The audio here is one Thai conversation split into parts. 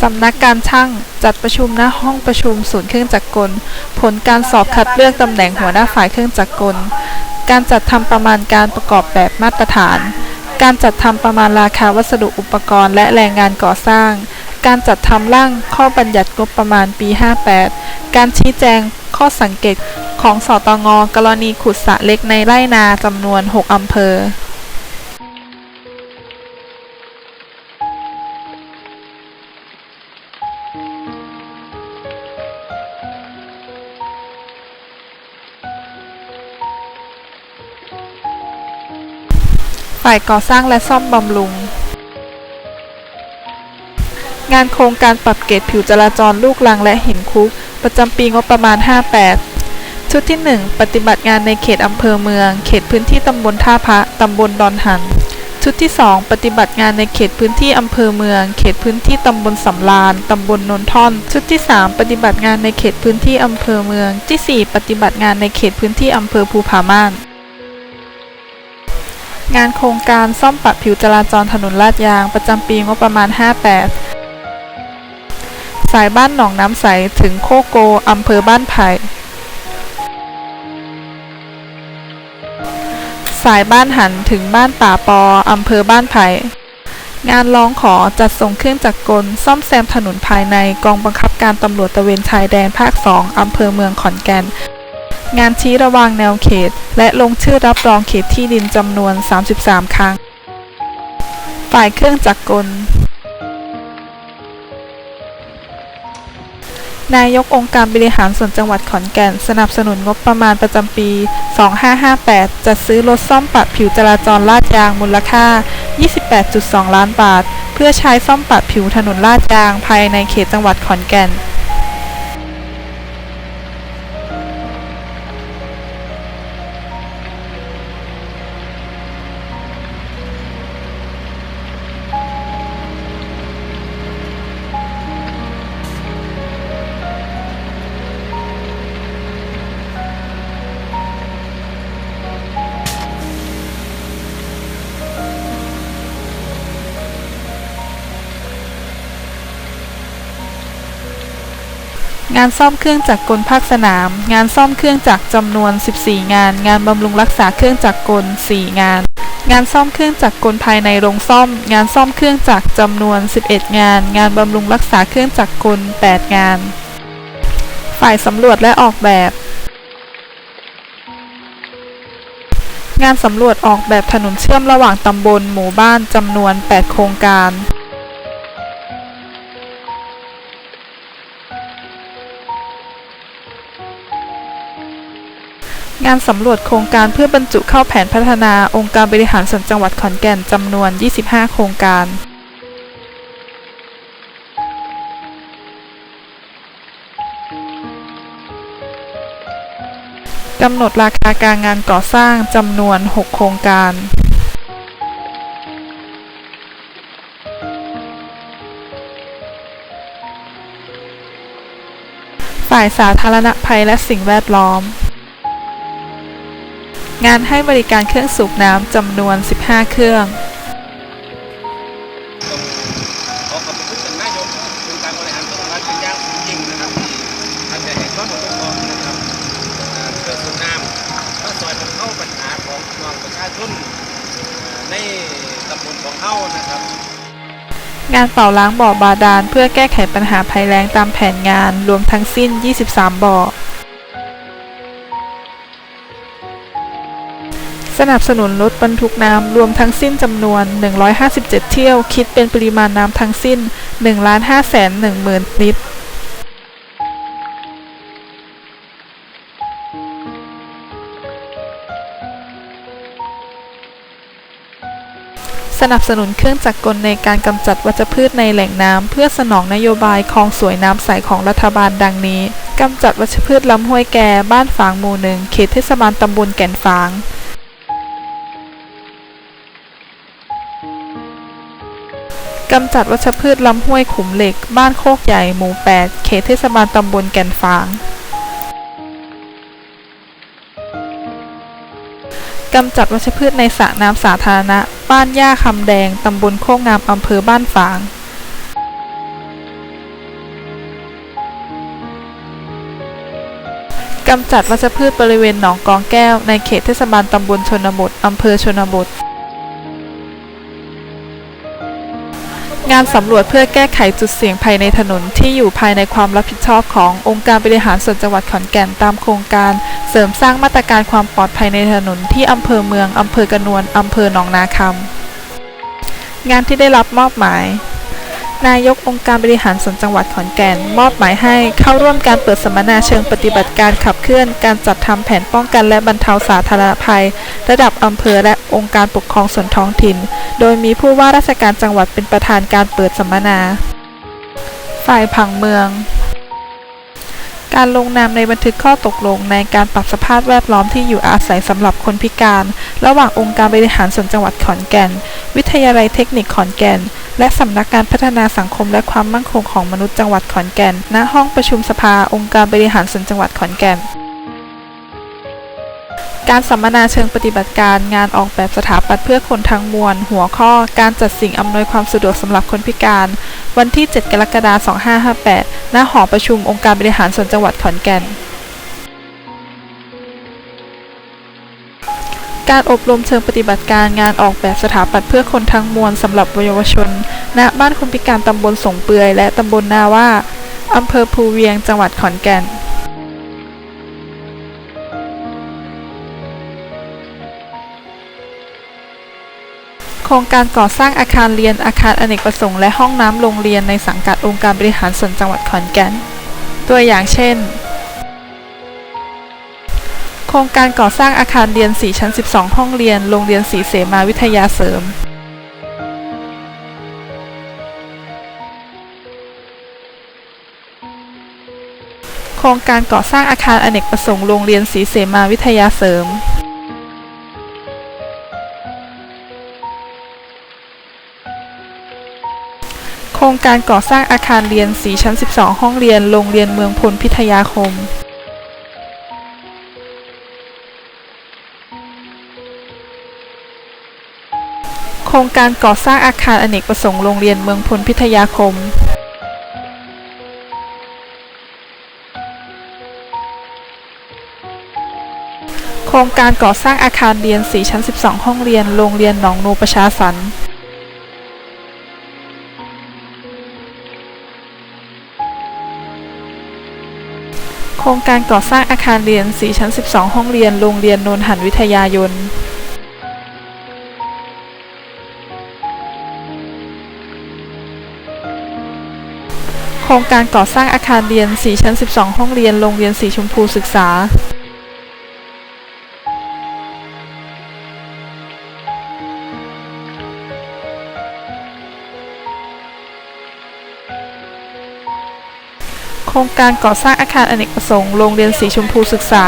สำนักการช่างจัดประชุมณห้องประชุมศูนย์เครื่องจักรกล ผลการสอบคัดเลือกตำแหน่งหัวหน้าฝ่ายเครื่องจักรกล การจัดทำประมาณการประกอบแบบมาตรฐาน การจัดทำประมาณราคาวัสดุอุปกรณ์และแรงงานก่อสร้าง การจัดทำร่างข้อบัญญัติงบประมาณปี 58 การชี้แจงข้อสังเกตของสตงกรณีขุดสระเล็กในไร่นาจำนวน 6 อำเภอ ฝ่ายก่อสร้างและซ่อมบำรุง งานโครงการปรับเกรดผิวจราจรลูกลังและหินคุก ประจำปีงบประมาณ 58 ชุดที่ 1 ปฏิบัติงานในเขตอำเภอเมือง เขตพื้นที่ตำบลท่าพระตำบลดอนหัน ชุดที่ 2 ปฏิบัติงานในเขตพื้นที่อำเภอเมือง เขตพื้นที่ตำบลสำราญตำบลนนท่อน ชุดที่ 3 ปฏิบัติงานในเขตพื้นที่อำเภอเมือง ที่ 4 ปฏิบัติงานในเขตพื้นที่อำเภอภูผาม่าน งานโครงการซ่อมปรับผิวจราจรถนนลาดยาง ประจำปีงบประมาณ 58 สายบ้านหนองน้ำใส ถึงโคโกอำเภอบ้านไผ่สายบ้านหันถึงบ้านป่าปออำเภอบ้านไผ่งานร้องขอจัดส่งเครื่องจักรกล ซ่อมแซมถนนภายในกองบังคับการตำรวจตะเวนชายแดนภาค 2 อำเภอเมืองขอนแก่น งานชี้ระวางแนวเขต และลงชื่อรับรองเขตที่ดินจำนวน 33 ครั้ง ฝ่ายเครื่องจักรกล นายกองค์การบริหารส่วนจังหวัดขอนแก่น สนับสนุนงบประมาณประจำปี 2558 จัดซื้อรถซ่อมปรับผิวจราจรลาดยางมูลค่า 28.2 ล้านบาท เพื่อใช้ซ่อมปรับผิวถนนลาดยางภายในเขตจังหวัดขอนแก่น งานซ่อมเครื่องจักรกลภาคสนาม งานซ่อมเครื่องจักรจำนวน 14 งาน งานบำรุงรักษาเครื่องจักรกล 4 งาน งานซ่อมเครื่องจักรกลภายในโรงซ่อม งานซ่อมเครื่องจักรจำนวน 11 งาน งานบำรุงรักษาเครื่องจักรกล 8 งาน ฝ่ายสำรวจและออกแบบ งานสำรวจออกแบบถนนเชื่อมระหว่างตำบลหมู่บ้านจำนวน 8 โครงการ งานสำรวจโครงการเพื่อบรรจุเข้าแผนพัฒนาองค์การบริหารส่วนจังหวัดขอนแก่นจำนวน 25 โครงการกำหนดราคาการงานก่อสร้างจำนวน 6 โครงการ ฝ่ายสาธารณภัยและสิ่งแวดล้อม งานให้บริการเครื่องสูบน้ำจำนวน 15 เครื่อง ขอขอบคุณท่านนายกองค์การบริหารส่วนจังหวัดเป็นอย่างสูงยิ่งนะครับที่ท่านได้ให้ความอนุเคราะห์นะครับอ่าเครื่องสูบน้ำก็ซอยบรรเทาปัญหาของพี่น้องประชาชนอ่าในตำบลของเฮานะครับ งานเป่าล้างบ่อบาดาลเพื่อแก้ไขปัญหาภัยแล้งตามแผนงานรวมทั้งสิ้น 23 บ่อ สนับสนุนรถบรรทุกน้ำรวมทั้งสิ้นจำนวน 157 เที่ยว คิดเป็นปริมาณน้ำทั้งสิ้น 1 5 1 0 0 0 0 ลิตรสนับสนุนเครื่องจักรกลในการกำจัดวัชพืชในแหล่งน้ำ เพื่อสนองนโยบายคลองสวยน้ำใสของรัฐบาลดังนี้ กำจัดวัชพืชลำห้วยแก่ บ้านฝางหมู่หนึ่ง เขตเทศบาลตำบลแก่นฝางำจัดวัชพืชลำห้วยขุมเหล็ก บ้านโคกใหญ่ หมู่ 8 เขตเทศบาลตำบลแก่นฟางกำจัดวัชพืชในสระน้ำสาธารณะ บ้านย่าคำแดง ตำบลโคกงามอำเภอบ้านฟาง กำจัดวัชพืชบริเวณหนองกองแก้ว ในเขตเทศบาลตำบลชนบท อำเภอชนบท งานสำรวจเพื่อแก้ไขจุดเสี่ยงภัยในถนนที่อยู่ภายในความรับผิดชอบขององค์การบริหารส่วนจังหวัดขอนแก่นตามโครงการเสริมสร้างมาตรการความปลอดภัยในถนนที่อำเภอเมืองอำเภอกระนวนอำเภอหนองนาคำงานที่ได้รับมอบหมาย นายกองค์การบริหารส่วนจังหวัดขอนแก่น มอบหมายให้เข้าร่วมการเปิดสัมมนาเชิงปฏิบัติการขับเคลื่อนการจัดทำแผนป้องกันและบรรเทาสาธารณภัย ระดับอำเภอและองค์การปกครองส่วนท้องถิ่น โดยมีผู้ว่าราชการจังหวัดเป็นประธานการเปิดสัมมนา ฝ่ายผังเมืองการลงนามในบันทึกข้อตกลงในการปรับสภาพแวดล้อมที่อยู่อาศัยสำหรับคนพิการ ระหว่างองค์การบริหารส่วนจังหวัดขอนแก่น วิทยาลัยเทคนิคขอนแก่น และสำนักงานพัฒนาสังคมและความมั่นคงของมนุษย์จังหวัดขอนแก่น ณ ห้องประชุมสภาองค์การบริหารส่วนจังหวัดขอนแก่น การสัมมนาเชิงปฏิบัติการงานออกแบบสถาปัตย์เพื่อคนทั้งมวล หัวข้อ การจัดสิ่งอำนวยความสะดวกสำหรับคนพิการ วันที่ 7 กรกฎาคม 2558 ณ หอประชุมองค์การบริหารส่วนจังหวัดขอนแก่น การอบรมเชิงปฏิบัติการงานออกแบบสถาปัตย์เพื่อคนทั้งมวลสำหรับเยาวชน ณ บ้านคนพิการตำบลสงเปือยและตำบลนาว่าอำเภอภูเวียง จังหวัดขอนแก่นโครงการก่อสร้างอาคารเรียนอาคารอเนกประสงค์และห้องน้ำโรงเรียนในสังกัดองค์การบริหารส่วนจังหวัดขอนแก่น ตัวอย่างเช่น โครงการก่อสร้างอาคารเรียน 4 ชั้น 12 ห้องเรียน โรงเรียนศรีเสมาวิทยาเสริมโครงการก่อสร้างอาคารอเนกประสงค์โรงเรียนศรีเสมาวิทยาเสริม โครงการก่อสร้างอาคารเรียน 4 ชั้น 12 ห้องเรียน โรงเรียนเมืองพลพิทยาคม รงการก่อสร้างอาคารอเนกประสงค์โรงเรียนเมืองพลพิทยาคมโครงการก่อสร้างอาคารเรียน 4 ชั้น 12 ห้องเรียน โรงเรียนหนองนูประชาสรรค์โครงการก่อสร้างอาคารเรียน 4 ชั้น 12 ห้องเรียน โรงเรียนนนหันวิทยายน ครงการก่อสร้างอาคารเรียน 4 ชั้น 12 ห้องเรียน โรงเรียนสีชมพูศึกษาโครงการก่อสร้างอาคารอเนกประสงค์ โรงเรียนสีชมพูศึกษา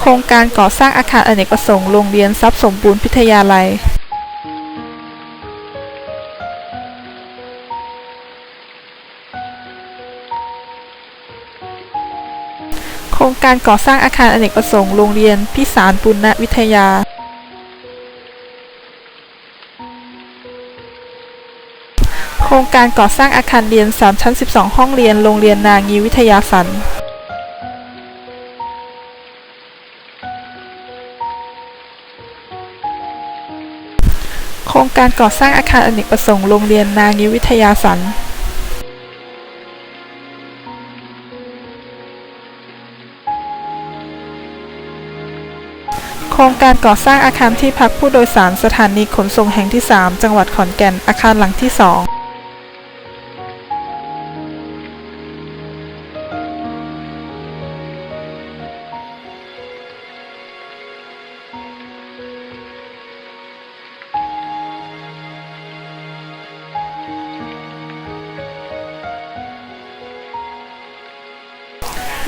โครงการก่อสร้างอาคารอเนกประสงค์ โรงเรียนทรัพย์สมบูรณ์พิทยาลัย รงการก่อสร้างอาคารอเนกประสงค์โรงเรียนพิสารปุณณวิทยา โครงการก่อสร้างอาคารเรียน 3 ชั้น 12 ห้องเรียน โรงเรียนนางีวิทยาสันโครงการก่อสร้างอาคารอเนกประสงค์โรงเรียนนางีวิทยาสัน โครงการก่อสร้างอาคารที่พักผู้โดยสารสถานีขนส่งแห่งที่ 3 จังหวัดขอนแก่น อาคารหลังที่ 2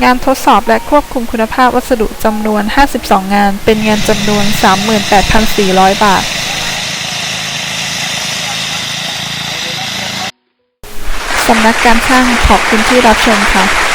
งานทดสอบและควบคุมคุณภาพวัสดุจำนวน 52 งาน เป็นเงินจำนวน 38,400 บาท สำนักการช่างขอบคุณที่รับชมค่ะ